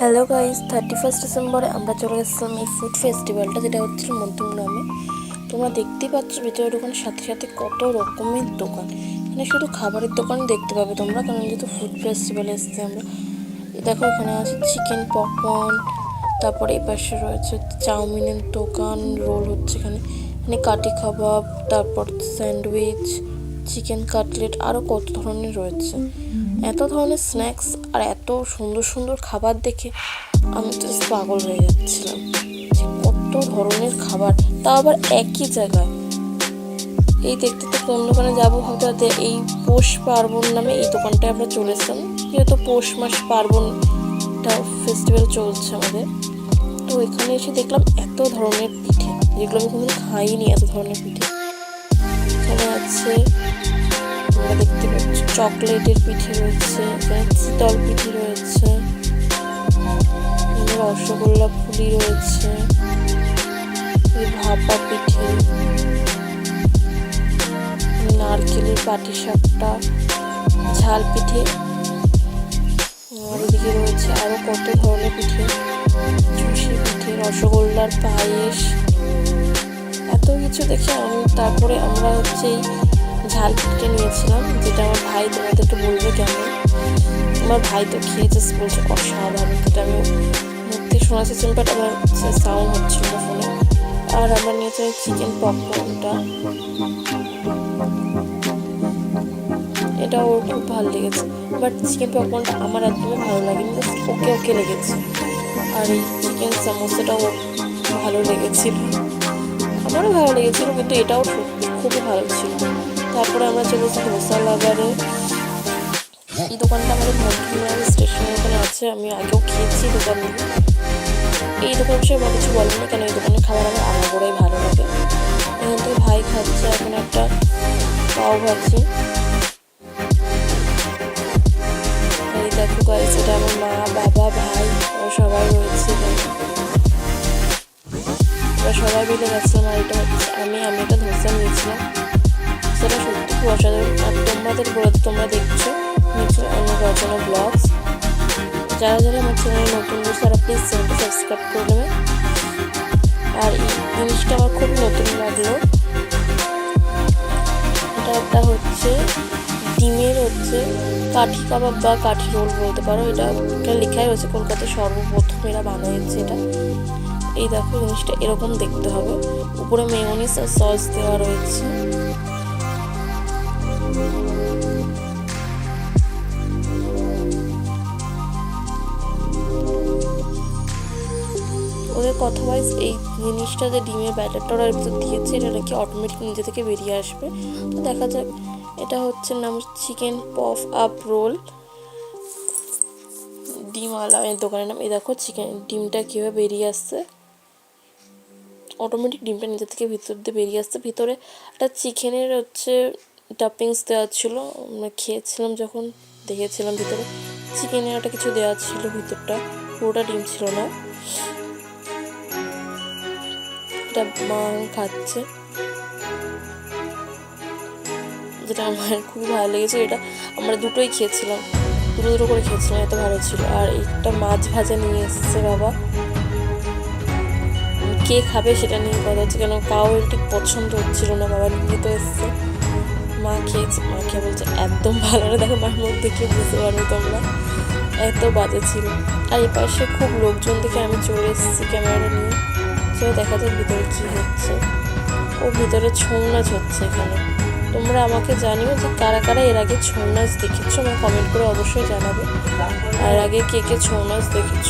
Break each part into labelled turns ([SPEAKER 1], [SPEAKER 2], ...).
[SPEAKER 1] Hello guys thirty first ডিসেম্বরে আমরা চলে এসেছিলাম এই ফুড ফেস্টিভ্যালটা যেটা হচ্ছিল মধ্যমগ্রামে। তোমরা দেখতেই পাচ্ছ ভিতরে দোকানের সাথে সাথে কত রকমের দোকান। এখানে শুধু খাবারের দোকান দেখতে পাবে তোমরা, কারণ যেহেতু ফুড ফেস্টিভ্যালে এসেছি আমরা। দেখো, এখানে আছে চিকেন পপকর্ন তারপরে এই পাশে রয়েছে চাউমিনের দোকান রোল হচ্ছে এখানে। এখানে কাটি কাবাব, তারপর স্যান্ডউইচ চিকেন কাটলেট আরও কত ধরনের রয়েছে। এত ধরনের স্ন্যাক্স আর এত সুন্দর সুন্দর খাবার দেখে আমি তো পাগল হয়ে যাচ্ছিলাম কত ধরনের খাবার, তাও আবার একই জায়গায়। এই দেখতে তো কোন দোকানে যাব ভাবতে এই পৌষ পার্বণ নামে এই দোকানটায় আমরা চলে এসেছিলাম। যেহেতু পৌষ মাস পার্বণটা ফেস্টিভ্যাল চলছে আমাদের, তো এখানে এসে দেখলাম এত ধরনের পিঠে, যেগুলো আমি কোনোদিন খাইনি, এত ধরনের পিঠে। এখানে আছে দেখতে পাচ্ছ চকলেটের পিঠে রয়েছে চিতল পিঠে রয়েছে রসগোল্লা পুলি রয়েছে ভাপা পিঠে, নারকেলের পাটি সাপটা ঝাল পিঠে আর এদিকে রয়েছে আরও কত ধরনের পিঠে, চুষি পিঠে, রসগোল্লার পায়েস, এত কিছু দেখে আমি তারপরে আমরা হচ্ছে এই ঝাল পিঠে নিয়েছিলাম, যেটা আমার ভাই তোমাদেরকে বলবে কেমন আমার ভাই তো খেয়েছে বলছে অসাধারণ, যেটা আমি মুখ থেকে শোনা বাট আমার সাউন্ড হচ্ছিল না ফোনে আর আমার নিয়েছে চিকেন পপকর্নটা এটা ওর খুব ভালো লেগেছে বাট চিকেন পপকর্নটা আমার একদমই ভালো লাগেনি জাস্ট ওকে ওকে লেগেছে। আর এই চিকেন সামোসাটাও ভালো লেগেছিল। আমারও ভালো লেগেছিল, কিন্তু এটাও খুবই ভালো ছিল। তারপরে আমরা চলে এসেছি ধোসা লাগারে এই দোকানটা আমাদের মধ্যমগ্রাম স্টেশনের ওখানে আছে, আমি আগেও খেয়েছি দোকান এই দোকান বিষয়ে আমার কিছু বলেনি কেন এই দোকানের খাবার আমার আলাদাই ভালো লাগে। এখান থেকে ভাই খাচ্ছে এখন একটা পাও ভাজি। এই দেখো গাইস এটা আমার মা, বাবা, ভাই সবাই রয়েছে সবাই মিলে গেছিলাম আর এটা আমি আমি একটা ধোসা নিয়েছিলাম। সেটা সত্যি অসাধারণ আর তোমাদের বলে তোমরা দেখছ নিচে অনেক রচনা ব্লগস যারা যারা আমার চ্যানেলে নতুন বসে তারা প্লিজ চ্যানেলটা সাবস্ক্রাইব করে নেবে আর এই জিনিসটা আমার খুব নতুন লাগল এটা একটা হচ্ছে ডিমের হচ্ছে কাঠি কাবাব বা কাঠি রোল বলতে পারো এটা লেখাই রয়েছে কলকাতায় সর্বপ্রথম এরা বানিয়েছে এটা এই দেখো জিনিসটা এরকম দেখতে হবে। উপরে মেয়নিস আর সস দেওয়া রয়েছে। কথা ওয়াইজ এই জিনিসটা যে ডিমের ব্যাটারটা ওরা ভিতর দিয়েছে, এটা নাকি অটোমেটিক নিজে থেকে বেরিয়ে আসবে। তো দেখা যাক, এটা হচ্ছে নাম চিকেন পফ আপ রোল ডিম আলা এই দোকানের নাম। এই দেখো চিকেন ডিমটা কীভাবে বেরিয়ে আসছে? অটোমেটিক ডিমটা নিজে থেকে ভিতর দিয়ে বেরিয়ে আসছে। ভিতরে একটা চিকেনের হচ্ছে টাপিংস দেওয়া ছিল, আমরা খেয়েছিলাম যখন, দেখেছিলাম ভিতরে। চিকেনের একটা কিছু দেওয়া ছিল ভিতরটা, পুরোটা ডিম ছিল না। এটা মা খাচ্ছে। যেটা আমার খুব ভালো লেগেছে, এটা আমরা দুটোই খেয়েছিলাম। দুটো দুটো করে খেয়েছিলাম, এত ভালো ছিল। আর একটা মাছ ভাজা নিয়ে এসছে বাবা। কে খাবে সেটা নিয়ে কথা হচ্ছে, কেন কাউ ঠিক পছন্দ হচ্ছিল না বাবা, নিয়ে তো এসছে। মা খেয়েছে, মা খেয়ে বলছে, একদম ভালো না। দেখো মার মুখ দেখে বুঝতে পারবে তোমরা। এত বাজে ছিল। আর এই পাশে খুব লোকজন দেখে আমি চলে এসেছি ক্যামেরাটা নিয়ে। চলে দেখা যাক ভিতরে কী হচ্ছে। ও ভিতরে ছৌ নাচ হচ্ছে এখানে। তোমরা আমাকে জানিও যে কারা কারা এর আগে ছৌ নাচ দেখেছ আমার কমেন্ট করে অবশ্যই জানাবে। আর এর আগে কে কে ছৌ নাচ দেখেছ?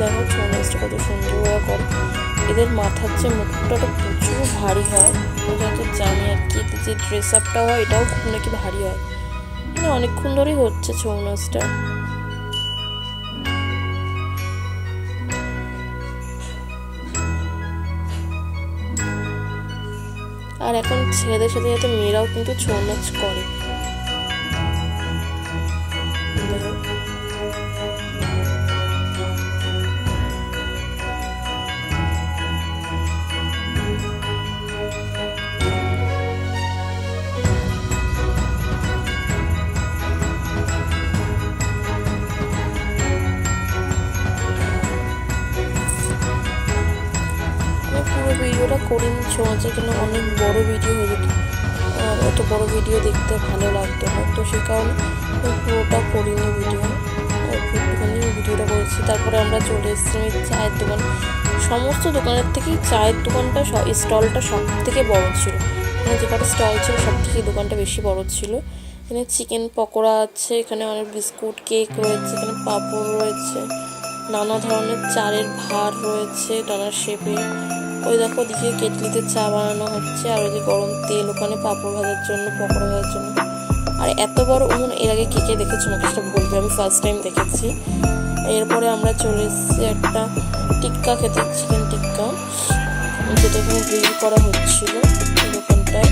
[SPEAKER 1] দেখো ছৌ নাচটা কত সুন্দর ওরা করে। এদের মাথার যে মুকুটটা প্রচুর ভারী হয়। ওটা তো জানি আর কি যে ড্রেস আপটা হয়, এটাও খুব নাকি ভারী হয়। মানে অনেকক্ষণ ধরেই হচ্ছে ছৌ নাচটা আর এখন ছেলেদের সাথে সাথে মেয়েরাও কিন্তু ছৌ নাচ করে। করিনি ছোঁয়াচ এখানে অনেক বড় ভিডিও হয়ে যেত। এত বড় ভিডিও দেখতে ভালো লাগতো না। তো সে কারণে পুরোটা করিনি ভিডিও একটুখানি ভিডিওটা করেছি। তারপরে আমরা চলে এসেছি চায়ের দোকান। সমস্ত দোকানের থেকেই চায়ের দোকানটা স্টলটা সব থেকে বড় ছিল। মানে যে কটা স্টল ছিল সব থেকে দোকানটা বেশি বড় ছিল। এখানে চিকেন পকোড়া আছে, এখানে অনেক বিস্কুট, কেক রয়েছে, এখানে পাঁপড় রয়েছে, নানা ধরনের চালের ভার রয়েছে ডানার শেপে ওই দেখো দিকে কেটলিতে চা বানানো হচ্ছে, আর ওই যে গরম তেল ওখানে পাঁপড় ভাজার জন্য, পকোড়া ভাজার জন্য। আর এত বড় উনুন, এর আগে কে কে দেখেছ আমাকে সেটা বলবে, আমি ফার্স্ট টাইম দেখেছি। এরপরে আমরা চলে এসেছি একটা টিক্কা খেতে চিকেন টিক্কা, যেটা এখানে গ্রিল করা হচ্ছিল দোকানটায়।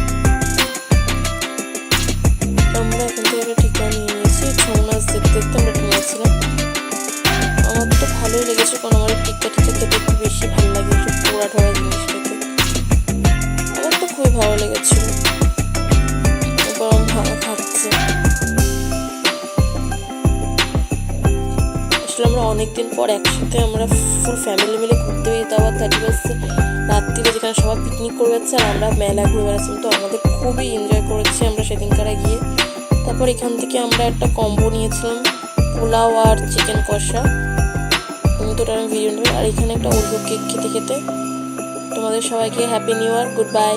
[SPEAKER 1] আমরা এখান থেকে একটা টিক্কা নিয়ে নিয়েছি, ছৌ নাচ দেখতে দেখতে আমরা নিয়েছিলাম আমার তো ভালোই লেগেছে, কারণ আমার টিক্কা টিক্কা জিনিস খেতে আমার তো খুবই ভালো লেগেছিল আমি ভালো খাচ্ছে আসলে আমরা অনেকদিন পর একসাথে আমরা ফুল ফ্যামিলি মিলে ঘুরতে বেরিয়ে আবার থার্টি ফার্স্টে রাত্রিরে যেখানে সবাই পিকনিক করে যাচ্ছে আর আমরা মেলা ঘুরে বেড়াচ্ছিলাম। তো আমাদের খুবই এনজয় করেছি আমরা সেদিনকারে গিয়ে। তারপর এখান থেকে আমরা একটা কম্বো নিয়েছিলাম, পোলাও আর চিকেন কষা। আমি তো ভিডিও নেব। আর এখানে একটা ওরিও কেক খেতে খেতে তোমাদের সবাইকে happy new year good bye